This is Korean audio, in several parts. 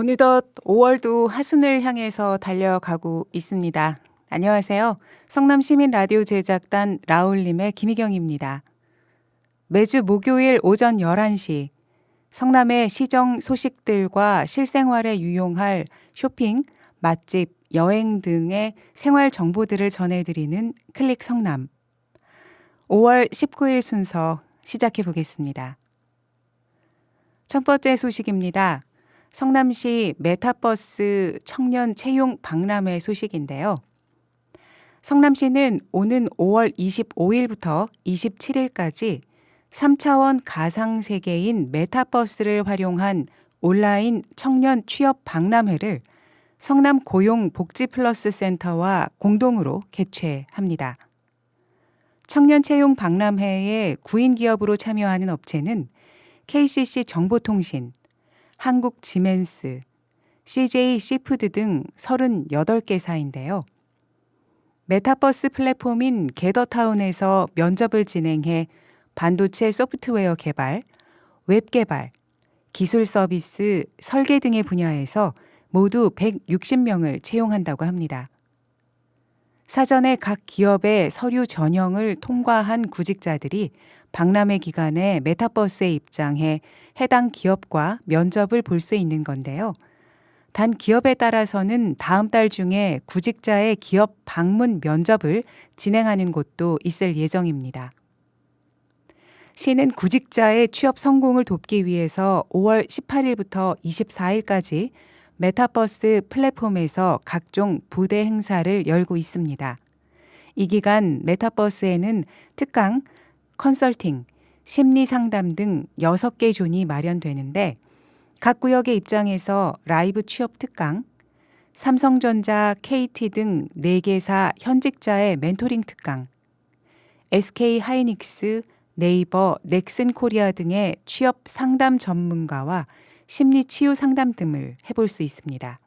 어느덧 5월도 하순을 향해서 달려가고 있습니다. 안녕하세요. 성남 시민 라디오 제작단 라울림의 김희경입니다. 매주 목요일 오전 11시 성남의 시정 소식들과 실생활에 유용할 쇼핑, 맛집, 여행 등의 생활 정보들을 전해드리는 클릭 성남. 5월 19일 순서 시작해 보겠습니다. 첫 번째 소식입니다. 성남시 메타버스 청년 채용 박람회 소식인데요. 성남시는 오는 5월 25일부터 27일까지 3차원 가상 세계인 메타버스를 활용한 온라인 청년 취업 박람회를 성남 고용 복지 플러스 센터와 공동으로 개최합니다. 청년 채용 박람회에 구인 기업으로 참여하는 업체는 KCC 정보통신, 한국 지멘스, CJ 시푸드 등 38개사인데요. 메타버스 플랫폼인 게더타운에서 면접을 진행해 반도체 소프트웨어 개발, 웹 개발, 기술 서비스, 설계 등의 분야에서 모두 160명을 채용한다고 합니다. 사전에 각 기업의 서류 전형을 통과한 구직자들이 박람회 기간에 메타버스에 입장해 해당 기업과 면접을 볼 수 있는 건데요. 단 기업에 따라서는 다음 달 중에 구직자의 기업 방문 면접을 진행하는 곳도 있을 예정입니다. 시는 구직자의 취업 성공을 돕기 위해서 5월 18일부터 24일까지 메타버스 플랫폼에서 각종 부대 행사를 열고 있습니다. 이 기간 메타버스에는 특강, 컨설팅, 심리 상담 등 6개 존이 마련되는데 각 구역의 입장에서 라이브 취업 특강, 삼성전자, KT 등 4개사 현직자의 멘토링 특강, SK 하이닉스, 네이버, 넥슨 코리아 등의 취업 상담 전문가와 심리 치유 상담 등을 해볼 수 있습니다.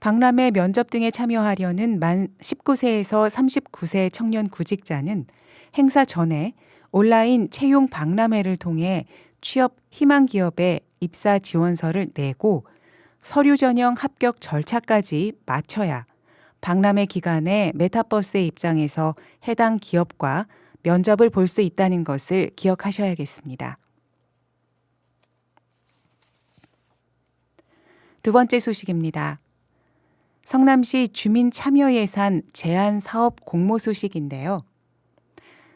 박람회 면접 등에 참여하려는 만 19세에서 39세 청년 구직자는 행사 전에 온라인 채용 박람회를 통해 취업 희망 기업에 입사 지원서를 내고 서류 전형 합격 절차까지 마쳐야 박람회 기간에 메타버스의 입장에서 해당 기업과 면접을 볼 수 있다는 것을 기억하셔야겠습니다. 두 번째 소식입니다. 성남시 주민 참여 예산 제한 사업 공모 소식인데요.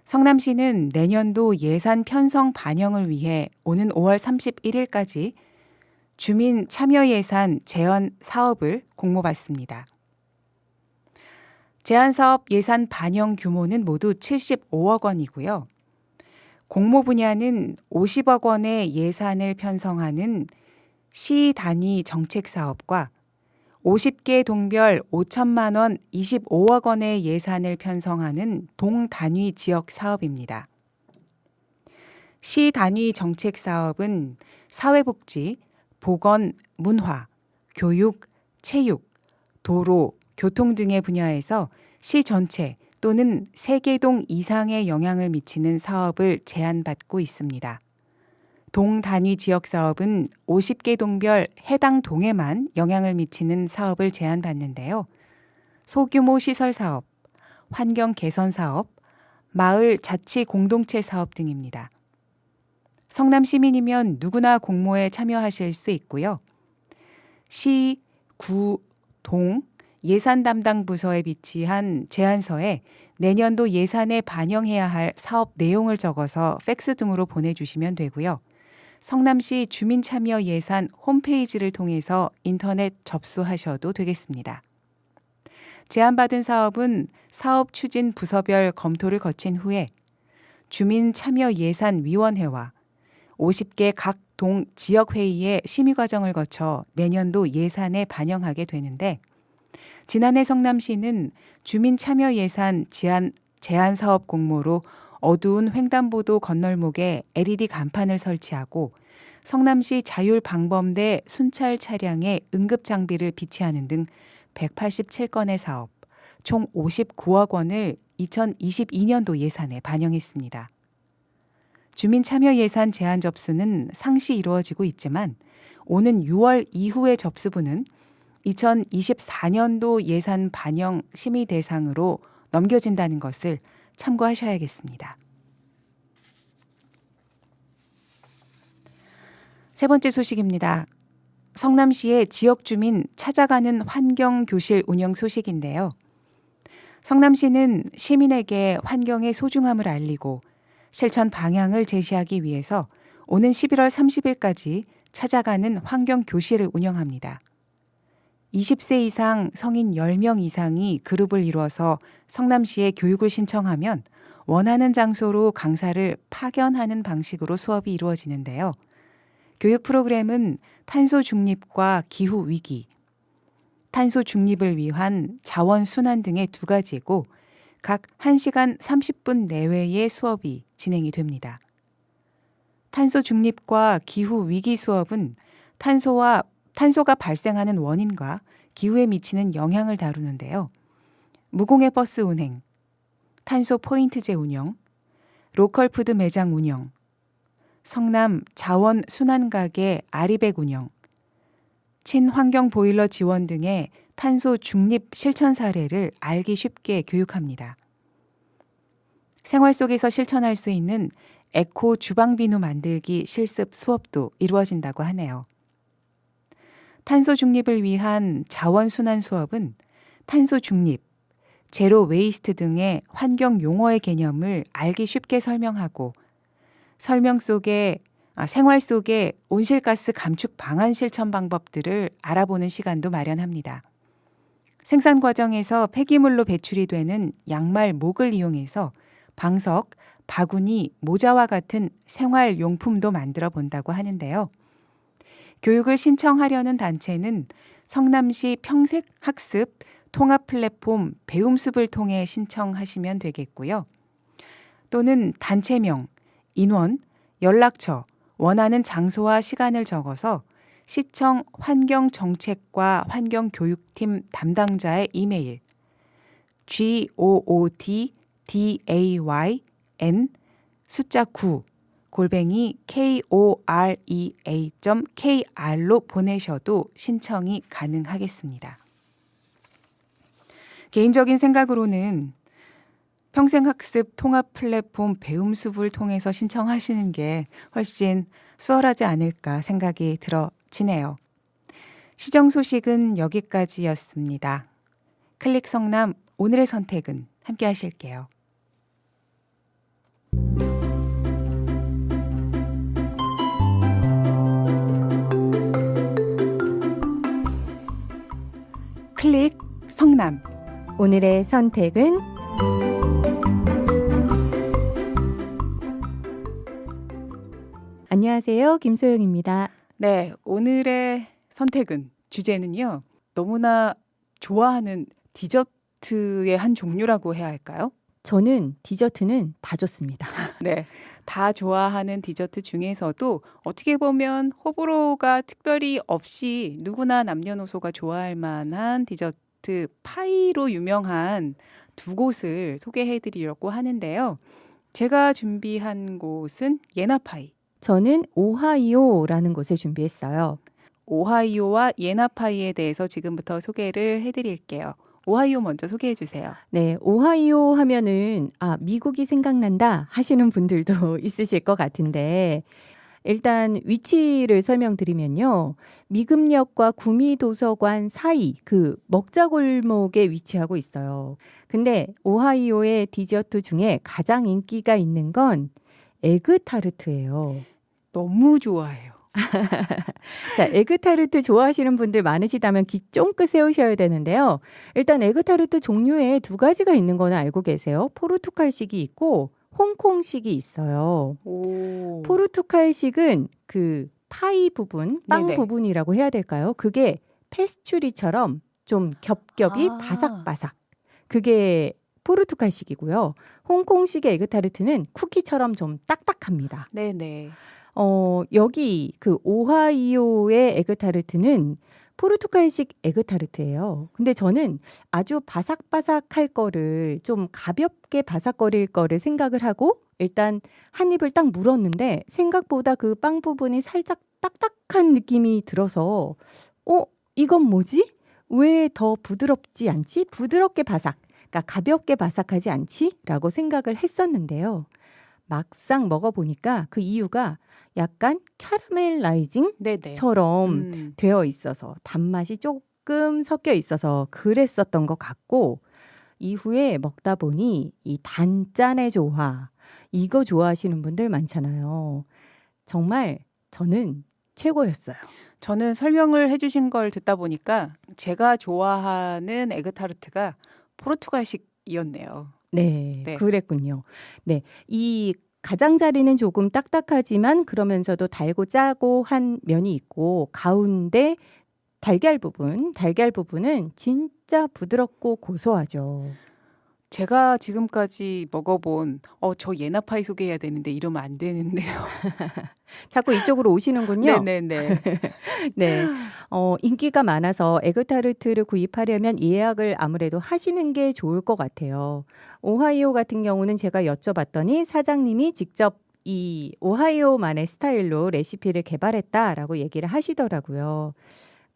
성남시는 내년도 예산 편성 반영을 위해 오는 5월 31일까지 주민 참여 예산 제한 사업을 공모받습니다. 제한 사업 예산 반영 규모는 모두 75억 원이고요. 공모 분야는 50억 원의 예산을 편성하는 시 단위 정책 사업과 50개 동별 5천만 원 25억 원의 예산을 편성하는 동 단위 지역 사업입니다. 시 단위 정책 사업은 사회복지, 보건, 문화, 교육, 체육, 도로, 교통 등의 분야에서 시 전체 또는 세개동 이상의 영향을 미치는 사업을 제안받고 있습니다. 동 단위 지역 사업은 50개 동별 해당 동에만 영향을 미치는 사업을 제안받는데요. 소규모 시설 사업, 환경 개선 사업, 마을 자치 공동체 사업 등입니다. 성남 시민이면 누구나 공모에 참여하실 수 있고요. 시, 구, 동, 예산 담당 부서에 비치한 제안서에 내년도 예산에 반영해야 할 사업 내용을 적어서 팩스 등으로 보내주시면 되고요. 성남시 주민참여 예산 홈페이지를 통해서 인터넷 접수하셔도 되겠습니다. 제안받은 사업은 사업 추진 부서별 검토를 거친 후에 주민참여예산위원회와 50개 각 동 지역회의의 심의 과정을 거쳐 내년도 예산에 반영하게 되는데 지난해 성남시는 주민참여예산 제한, 제한 사업 공모로 어두운 횡단보도 건널목에 LED 간판을 설치하고 성남시 자율방범대 순찰 차량에 응급 장비를 비치하는 등 187건의 사업, 총 59억 원을 2022년도 예산에 반영했습니다. 주민 참여 예산 제한 접수는 상시 이루어지고 있지만 오는 6월 이후의 접수분은 2024년도 예산 반영 심의 대상으로 넘겨진다는 것을 참고하셔야겠습니다. 세 번째 소식입니다. 성남시의 지역 주민 찾아가는 환경 교실 운영 소식인데요. 성남시는 시민에게 환경의 소중함을 알리고 실천 방향을 제시하기 위해서 오는 11월 30일까지 찾아가는 환경 교실을 운영합니다. 20세 이상 성인 10명 이상이 그룹을 이루어서 성남시에 교육을 신청하면 원하는 장소로 강사를 파견하는 방식으로 수업이 이루어지는데요. 교육 프로그램은 탄소 중립과 기후 위기, 탄소 중립을 위한 자원 순환 등의 두 가지고 각 1시간 30분 내외의 수업이 진행이 됩니다. 탄소 중립과 기후 위기 수업은 탄소와 탄소가 발생하는 원인과 기후에 미치는 영향을 다루는데요. 무공해 버스 운행, 탄소 포인트제 운영, 로컬 푸드 매장 운영, 성남 자원 순환 가게 아리백 운영, 친환경 보일러 지원 등의 탄소 중립 실천 사례를 알기 쉽게 교육합니다. 생활 속에서 실천할 수 있는 에코 주방 비누 만들기 실습 수업도 이루어진다고 하네요. 탄소 중립을 위한 자원 순환 수업은 탄소 중립, 제로 웨이스트 등의 환경 용어의 개념을 알기 쉽게 설명하고 설명 속에 아, 생활 속의 온실가스 감축 방안 실천 방법들을 알아보는 시간도 마련합니다. 생산 과정에서 폐기물로 배출이 되는 양말 목을 이용해서 방석, 바구니, 모자와 같은 생활 용품도 만들어 본다고 하는데요. 교육을 신청하려는 단체는 성남시 평색학습 통합 플랫폼 배움숲을 통해 신청하시면 되겠고요. 또는 단체명, 인원, 연락처, 원하는 장소와 시간을 적어서 시청 환경정책과 환경교육팀 담당자의 이메일 gooddayn 숫자 9 골뱅이 korea.kr로 보내셔도 신청이 가능하겠습니다. 개인적인 생각으로는 평생학습 통합 플랫폼 배움숲을 통해서 신청하시는 게 훨씬 수월하지 않을까 생각이 들어지네요. 시정 소식은 여기까지였습니다. 클릭 성남 오늘의 선택은 함께 하실게요. 클릭 성남 오늘의 선택은 안녕하세요. 김소영입니다. 네, 오늘의 선택은 주제는요. 너무나 좋아하는 디저트의 한 종류라고 해야 할까요? 저는 디저트는 다 좋습니다. 네. 다 좋아하는 디저트 중에서도 어떻게 보면 호불호가 특별히 없이 누구나 남녀노소가 좋아할 만한 디저트 파이로 유명한 두 곳을 소개해 드리려고 하는데요. 제가 준비한 곳은 예나파이. 저는 오하이오라는 곳을 준비했어요. 오하이오와 예나파이에 대해서 지금부터 소개를 해 드릴게요. 오하이오 먼저 소개해 주세요. 네, 오하이오 하면은 아, 미국이 생각난다 하시는 분들도 있으실 것 같은데 일단 위치를 설명드리면요. 미금역과 구미도서관 사이 그 먹자골목에 위치하고 있어요. 근데 오하이오의 디저트 중에 가장 인기가 있는 건 에그 타르트예요. 너무 좋아해요. 자, 에그타르트 좋아하시는 분들 많으시다면 귀 쫑긋 세우셔야 되는데요. 일단 에그타르트 종류에 두 가지가 있는 거는 알고 계세요. 포르투갈식이 있고 홍콩식이 있어요. 오. 포르투갈식은 그 파이 부분, 빵 네네. 부분이라고 해야 될까요? 그게 페스츄리처럼 좀 겹겹이 아. 바삭바삭. 그게 포르투갈식이고요. 홍콩식의 에그타르트는 쿠키처럼 좀 딱딱합니다. 네네. 어, 여기 그 오하이오의 에그타르트는 포르투갈식 에그타르트예요. 근데 저는 아주 바삭바삭할 거를 좀 가볍게 바삭거릴 거를 생각을 하고 일단 한 입을 딱 물었는데 생각보다 그 빵 부분이 살짝 딱딱한 느낌이 들어서 어 이건 뭐지? 왜 더 부드럽지 않지? 부드럽게 바삭, 그러니까 가볍게 바삭하지 않지?라고 생각을 했었는데요. 막상 먹어보니까 그 이유가 약간 캐러멜라이징처럼 네네. 음. 되어 있어서 단맛이 조금 섞여 있어서 그랬었던 것 같고 이후에 먹다 보니 이 단짠의 조화 이거 좋아하시는 분들 많잖아요. 정말 저는 최고였어요. 저는 설명을 해주신 걸 듣다 보니까 제가 좋아하는 에그타르트가 포르투갈식이었네요. 네, 네. 그랬군요. 네, 이 가장자리는 조금 딱딱하지만 그러면서도 달고 짜고 한 면이 있고 가운데 달걀 부분, 달걀 부분은 진짜 부드럽고 고소하죠. 제가 지금까지 먹어본 어 저 예나파이 소개해야 되는데 이러면 안 되는데요. 자꾸 이쪽으로 오시는군요. 네네네. 네. 어, 인기가 많아서 에그타르트를 구입하려면 예약을 아무래도 하시는 게 좋을 것 같아요. 오하이오 같은 경우는 제가 여쭤봤더니 사장님이 직접 이 오하이오만의 스타일로 레시피를 개발했다라고 얘기를 하시더라고요.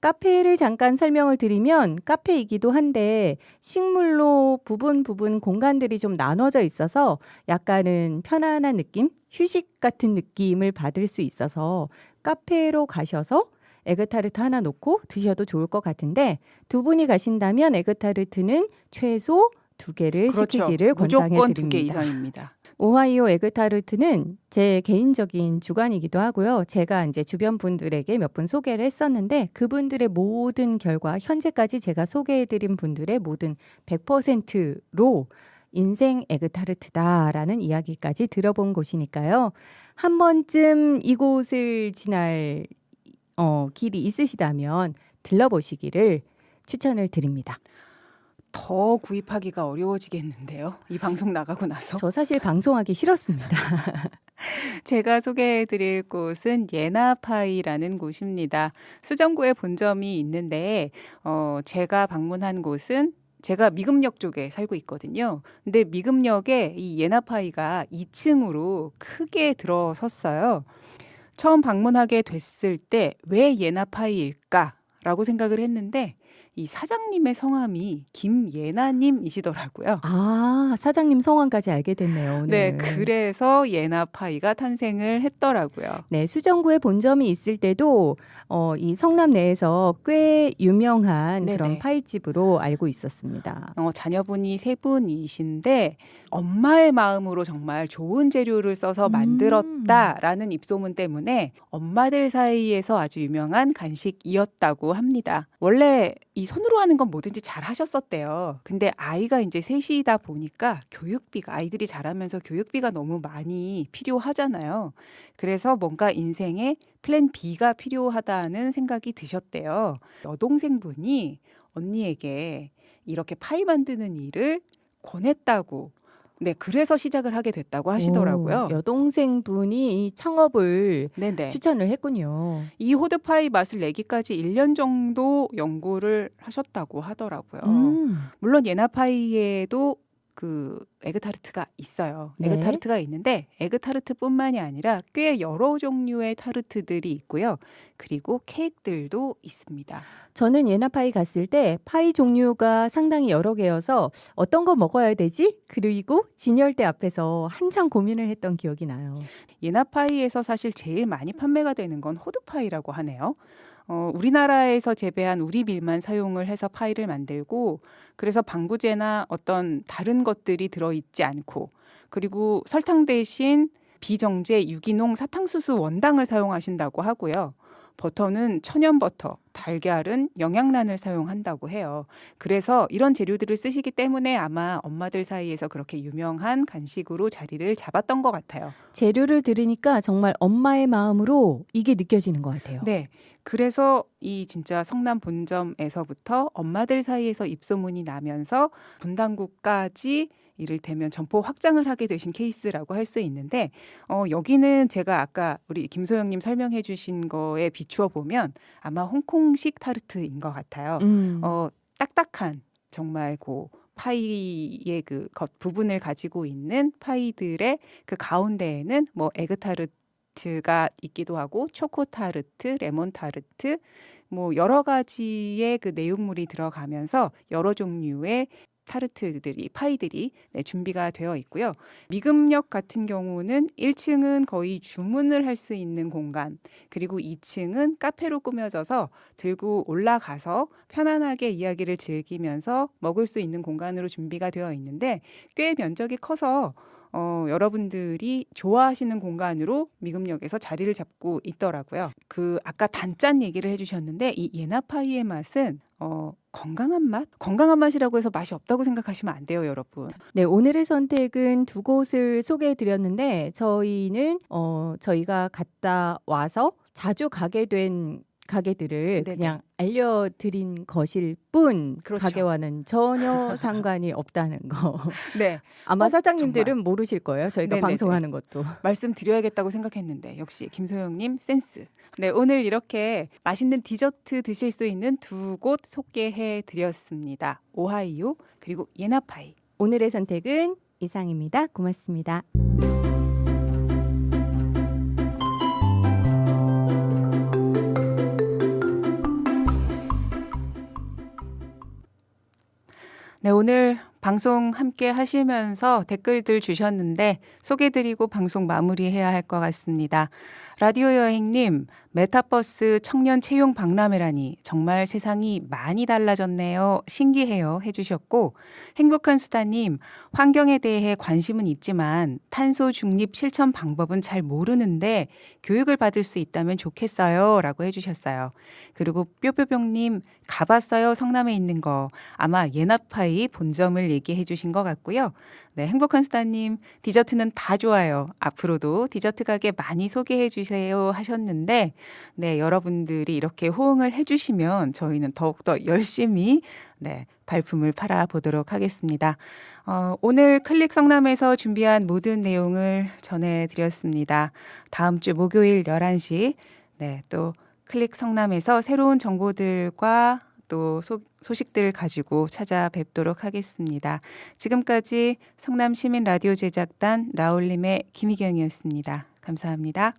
카페를 잠깐 설명을 드리면 카페이기도 한데 식물로 부분 부분 공간들이 좀 나눠져 있어서 약간은 편안한 느낌, 휴식 같은 느낌을 받을 수 있어서 카페로 가셔서 에그타르트 하나 놓고 드셔도 좋을 것 같은데 두 분이 가신다면 에그타르트는 최소 두 개를 시키기를 권장해 그렇죠. 무조건 두개 드립니다. 이상입니다. 오하이오 에그타르트는 제 개인적인 주관이기도 하고요. 제가 이제 주변 분들에게 몇 분 소개를 했었는데 그분들의 모든 결과 현재까지 제가 소개해드린 분들의 모든 100%로 인생 에그타르트다라는 이야기까지 들어본 곳이니까요. 한 번쯤 이곳을 지날 어, 길이 있으시다면 들러보시기를 추천을 드립니다. 더 구입하기가 어려워지겠는데요. 이 방송 나가고 나서. 저 사실 방송하기 싫었습니다. 제가 소개해 드릴 곳은 예나파이라는 곳입니다. 수정구에 본점이 있는데 어, 제가 방문한 곳은 제가 미금역 쪽에 살고 있거든요. 근데 미금역에 이 예나파이가 2층으로 크게 들어섰어요. 처음 방문하게 됐을 때 왜 예나파이일까 라고 생각을 했는데 이 사장님의 성함이 김예나님이시더라고요. 아, 사장님 성함까지 알게 됐네요. 오늘. 네, 그래서 예나파이가 탄생을 했더라고요. 네, 수정구에 본점이 있을 때도 어, 이 성남 내에서 꽤 유명한 네네. 그런 파이집으로 알고 있었습니다. 어, 자녀분이 세 분이신데 엄마의 마음으로 정말 좋은 재료를 써서 음. 만들었다라는 입소문 때문에 엄마들 사이에서 아주 유명한 간식이었다고 합니다. 원래 이 손으로 하는 건 뭐든지 잘 하셨었대요. 근데 아이가 이제 셋이다 보니까 교육비가 아이들이 자라면서 교육비가 너무 많이 필요하잖아요. 그래서 뭔가 인생에 플랜 B가 필요하다는 생각이 드셨대요. 여동생분이 언니에게 이렇게 파이 만드는 일을 권했다고. 네, 그래서 시작을 하게 됐다고 하시더라고요. 오, 여동생분이 이 창업을 네네. 추천을 했군요. 이 호드파이 맛을 내기까지 1년 정도 연구를 하셨다고 하더라고요. 음, 물론 예나파이에도 그 에그타르트가 있어요. 네. 에그타르트가 있는데 에그타르트뿐만이 아니라 꽤 여러 종류의 타르트들이 있고요. 그리고 케이크들도 있습니다. 저는 예나파이 갔을 때 파이 종류가 상당히 여러 개여서 어떤 거 먹어야 되지? 그리고 진열대 앞에서 한참 고민을 했던 기억이 나요. 예나파이에서 사실 제일 많이 판매가 되는 건 호두파이라고 하네요. 어, 우리나라에서 재배한 우리 밀만 사용을 해서 파이를 만들고 그래서 방부제나 어떤 다른 것들이 들어있지 않고 그리고 설탕 대신 비정제 유기농 사탕수수 원당을 사용하신다고 하고요. 버터는 천연 버터, 달걀은 영양란을 사용한다고 해요. 그래서 이런 재료들을 쓰시기 때문에 아마 엄마들 사이에서 그렇게 유명한 간식으로 자리를 잡았던 것 같아요. 재료를 들으니까 정말 엄마의 마음으로 이게 느껴지는 것 같아요. 네. 그래서 이 진짜 성남 본점에서부터 엄마들 사이에서 입소문이 나면서 분당구까지 이를테면 점포 확장을 하게 되신 케이스라고 할 수 있는데 어 여기는 제가 아까 우리 김소영님 설명해 주신 거에 비추어 보면 아마 홍콩식 타르트인 것 같아요. 음. 어 딱딱한 정말 고 파이의 그 겉 부분을 가지고 있는 파이들의 그 가운데에는 뭐 에그 타르트가 있기도 하고 초코 타르트, 레몬 타르트 뭐 여러 가지의 그 내용물이 들어가면서 여러 종류의 타르트들이 파이들이 네, 준비가 되어 있고요. 미금역 같은 경우는 1층은 거의 주문을 할 수 있는 공간, 그리고 2층은 카페로 꾸며져서 들고 올라가서 편안하게 이야기를 즐기면서 먹을 수 있는 공간으로 준비가 되어 있는데 꽤 면적이 커서 어, 여러분들이 좋아하시는 공간으로 미금역에서 자리를 잡고 있더라고요. 그 아까 단짠 얘기를 해주셨는데 이 예나파이의 맛은 어, 건강한 맛? 건강한 맛이라고 해서 맛이 없다고 생각하시면 안 돼요, 여러분. 네, 오늘의 선택은 두 곳을 소개해 드렸는데 저희는 어 저희가 갔다 와서 자주 가게 된 가게들을 네네. 그냥 알려드린 것일 뿐 그렇죠. 가게와는 전혀 상관이 없다는 거. 네, 아마 어, 사장님들은 모르실 거예요. 저희가 네네네. 방송하는 것도. 말씀드려야겠다고 생각했는데 역시 김소영님 센스. 네, 오늘 이렇게 맛있는 디저트 드실 수 있는 두 곳 소개해 드렸습니다. 오하이오 그리고 예나파이. 오늘의 선택은 이상입니다. 고맙습니다. 네, 오늘 방송 함께 하시면서 댓글들 주셨는데 소개드리고 방송 마무리해야 할 것 같습니다. 라디오 여행님, 메타버스 청년 채용 박람회라니 정말 세상이 많이 달라졌네요. 신기해요. 해주셨고, 행복한 수다님, 환경에 대해 관심은 있지만 탄소 중립 실천 방법은 잘 모르는데 교육을 받을 수 있다면 좋겠어요. 라고 해주셨어요. 그리고 뾰뾰병님, 가봤어요. 성남에 있는 거. 아마 예나파이 본점을 얘기해 주신 것 같고요. 네, 행복한 수다님, 디저트는 다 좋아요. 앞으로도 디저트 가게 많이 소개해 주세요 하셨는데, 네, 여러분들이 이렇게 호응을 해 주시면 저희는 더욱더 열심히 네, 발품을 팔아 보도록 하겠습니다. 어, 오늘 클릭 성남에서 준비한 모든 내용을 전해 드렸습니다. 다음 주 목요일 11시, 네, 또 클릭 성남에서 새로운 정보들과 또 소, 소식들 가지고 찾아뵙도록 하겠습니다. 지금까지 성남 시민 라디오 제작단 라울림의 김희경이었습니다. 감사합니다.